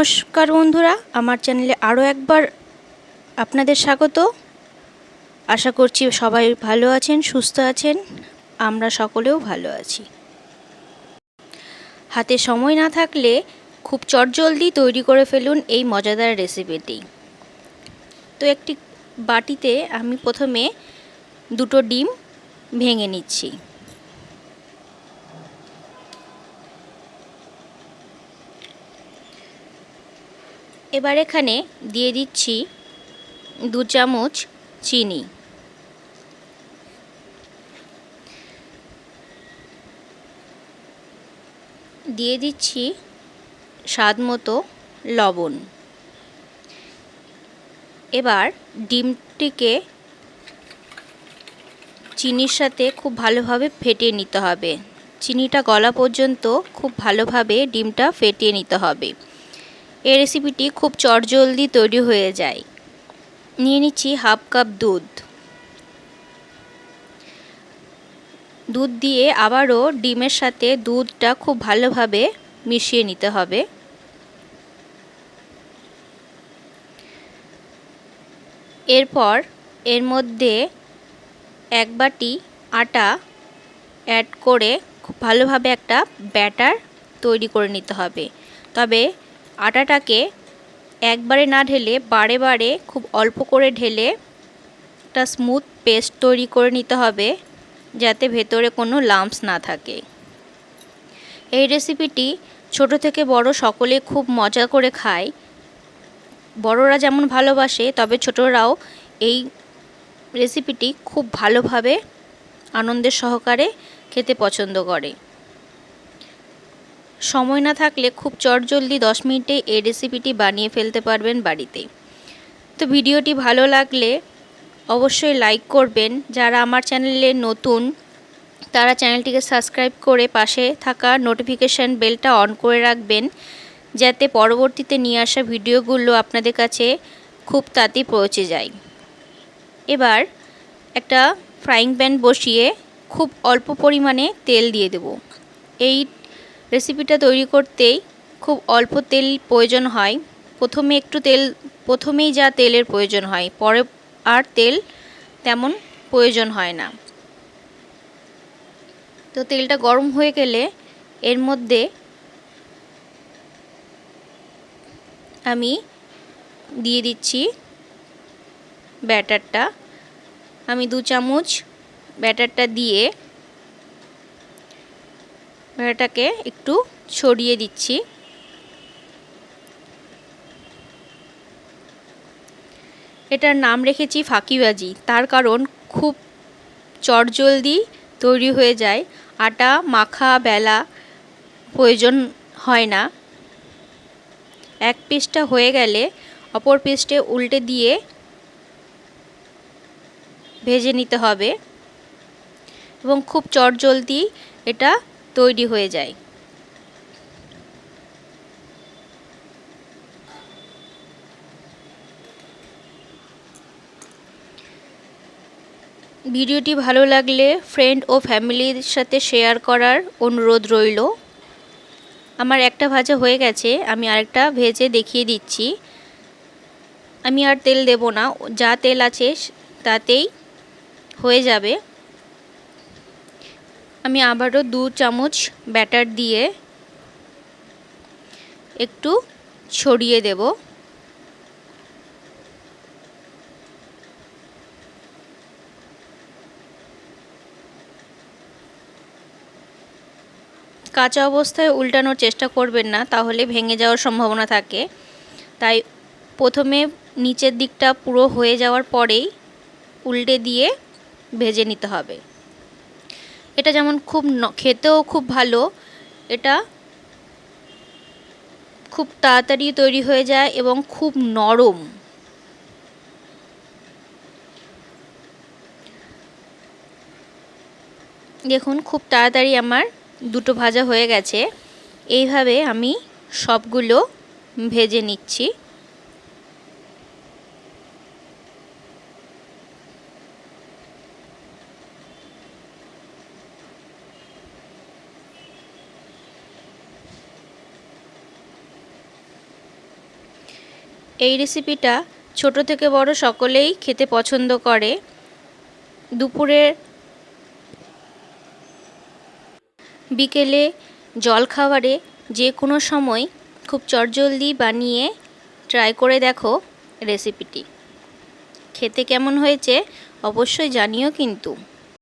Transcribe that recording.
নমস্কার বন্ধুরা, আমার চ্যানেলে আরও একবার আপনাদের স্বাগত। আশা করছি সবাই ভালো আছেন, সুস্থ আছেন, আমরা সকলেও ভালো আছি। হাতে সময় না থাকলে খুব চটজলদি তৈরি করে ফেলুন এই মজাদার রেসিপিটি। তো একটি বাটিতে আমি প্রথমে দুটো ডিম ভেঙে নিচ্ছি। এবার এখানে দিয়ে দিচ্ছি দু চামচ চিনি। দিয়ে দিচ্ছি স্বাদ মতো লবণ। এবার ডিমটিকে চিনির সাথে খুব ভালোভাবে ফেটিয়ে নিতে হবে। চিনিটা গলা পর্যন্ত খুব ভালোভাবে ডিমটা ফেটিয়ে নিতে হবে। এই রেসিপিটি খুব চটজলদি তৈরি হয়ে যায়। নিয়ে নিচ্ছি হাফ কাপ দুধ। দুধ দিয়ে আবারও ডিমের সাথে দুধটা খুব ভালোভাবে মিশিয়ে নিতে হবে। এরপর এর মধ্যে এক বাটি আটা অ্যাড করে খুব ভালোভাবে একটা ব্যাটার তৈরি করে নিতে হবে। তবে আটাটাকে একবারে না ঢেলে বারে বারে খুব অল্প করে ঢেলে একটা স্মুথ পেস্ট তৈরি করে নিতে হবে, যাতে ভেতরে কোনো লাম্পস না থাকে। এই রেসিপিটি ছোট থেকে বড় সকলে খুব মজা করে খায়। বড়রা যেমন ভালোবাসে, তবে ছোটরাও এই রেসিপিটি খুব ভালোভাবে আনন্দের সহকারে খেতে পছন্দ করে। সময় না থাকলে খুব চটজলদি দশ মিনিটে এই রেসিপিটি বানিয়ে ফেলতে পারবেন বাড়িতে। তো ভিডিওটি ভালো লাগলে অবশ্যই লাইক করবেন। যারা আমার চ্যানেলে নতুন, তারা চ্যানেলটিকে সাবস্ক্রাইব করে পাশে থাকা নোটিফিকেশান বেলটা অন করে রাখবেন, যাতে পরবর্তীতে নিয়ে আসা ভিডিওগুলো আপনাদের কাছে খুব তাড়াতাড়ি পৌঁছে যায়। এবার একটা ফ্রাইং প্যান বসিয়ে খুব অল্প পরিমাণে তেল দিয়ে দেব। এই রেসিপিটা তৈরি করতেই খুব অল্প তেল প্রয়োজন হয়। প্রথমে একটু তেল, প্রথমেই যা তেলের প্রয়োজন হয়, পরে আর তেল তেমন প্রয়োজন হয় না। তো তেলটা গরম হয়ে গেলে এর মধ্যে আমি দিয়ে দিচ্ছি ব্যাটারটা। আমি দু চামচ ব্যাটারটা দিয়ে ব্যাটারটাকে একটু ছড়িয়ে দিচ্ছি। এটার নাম রেখেছি ফাঁকিবাজি। তার কারণ খুব চটজলদি তৈরি হয়ে যায়। আটা, মাখা, বেলা প্রয়োজন হয় না। এক পিসটা হয়ে গেলে অপর পিসটে উল্টে দিয়ে ভেজে নিতে হবে। এবং খুব চটজলদি এটা তৈরি হয়ে যায়। ভিডিওটি ভালো লাগলে ফ্রেন্ড ও ফ্যামিলির সাথে শেয়ার করার অনুরোধ রইল। আমার একটা ভাজা হয়ে গেছে, আমি আরেকটা ভেজে দেখিয়ে দিচ্ছি। আমি আর তেল দেব না, যা তেল আছে তাতেই হয়ে যাবে। আমি আবারও দু চামচ ব্যাটার দিয়ে একটু ছড়িয়ে দেব। কাঁচা অবস্থায় উল্টানোর চেষ্টা করবেন না, তাহলে ভেঙে যাওয়ার সম্ভাবনা থাকে। তাই প্রথমে নিচের দিকটা পুরো হয়ে যাওয়ার পরেই উল্টে দিয়ে ভেজে নিতে হবে। এটা যেমন খুব খেতেও খুব ভালো, এটা খুব তাড়াতাড়ি তৈরি হয়ে যায় এবং খুব নরম। দেখুন, খুব তাড়াতাড়ি আমার দুটো ভাজা হয়ে গেছে। এইভাবে আমি সবগুলো ভেজে নিচ্ছি। এই রেসিপিটা ছোট থেকে বড় সকলেই খেতে পছন্দ করে। দুপুরে বিকেলে জলখাবারে যে কোনো সময় খুব চটজলদি বানিয়ে ট্রাই করে দেখো রেসিপিটি খেতে কেমন হয়েছে অবশ্যই জানিও কিন্তু।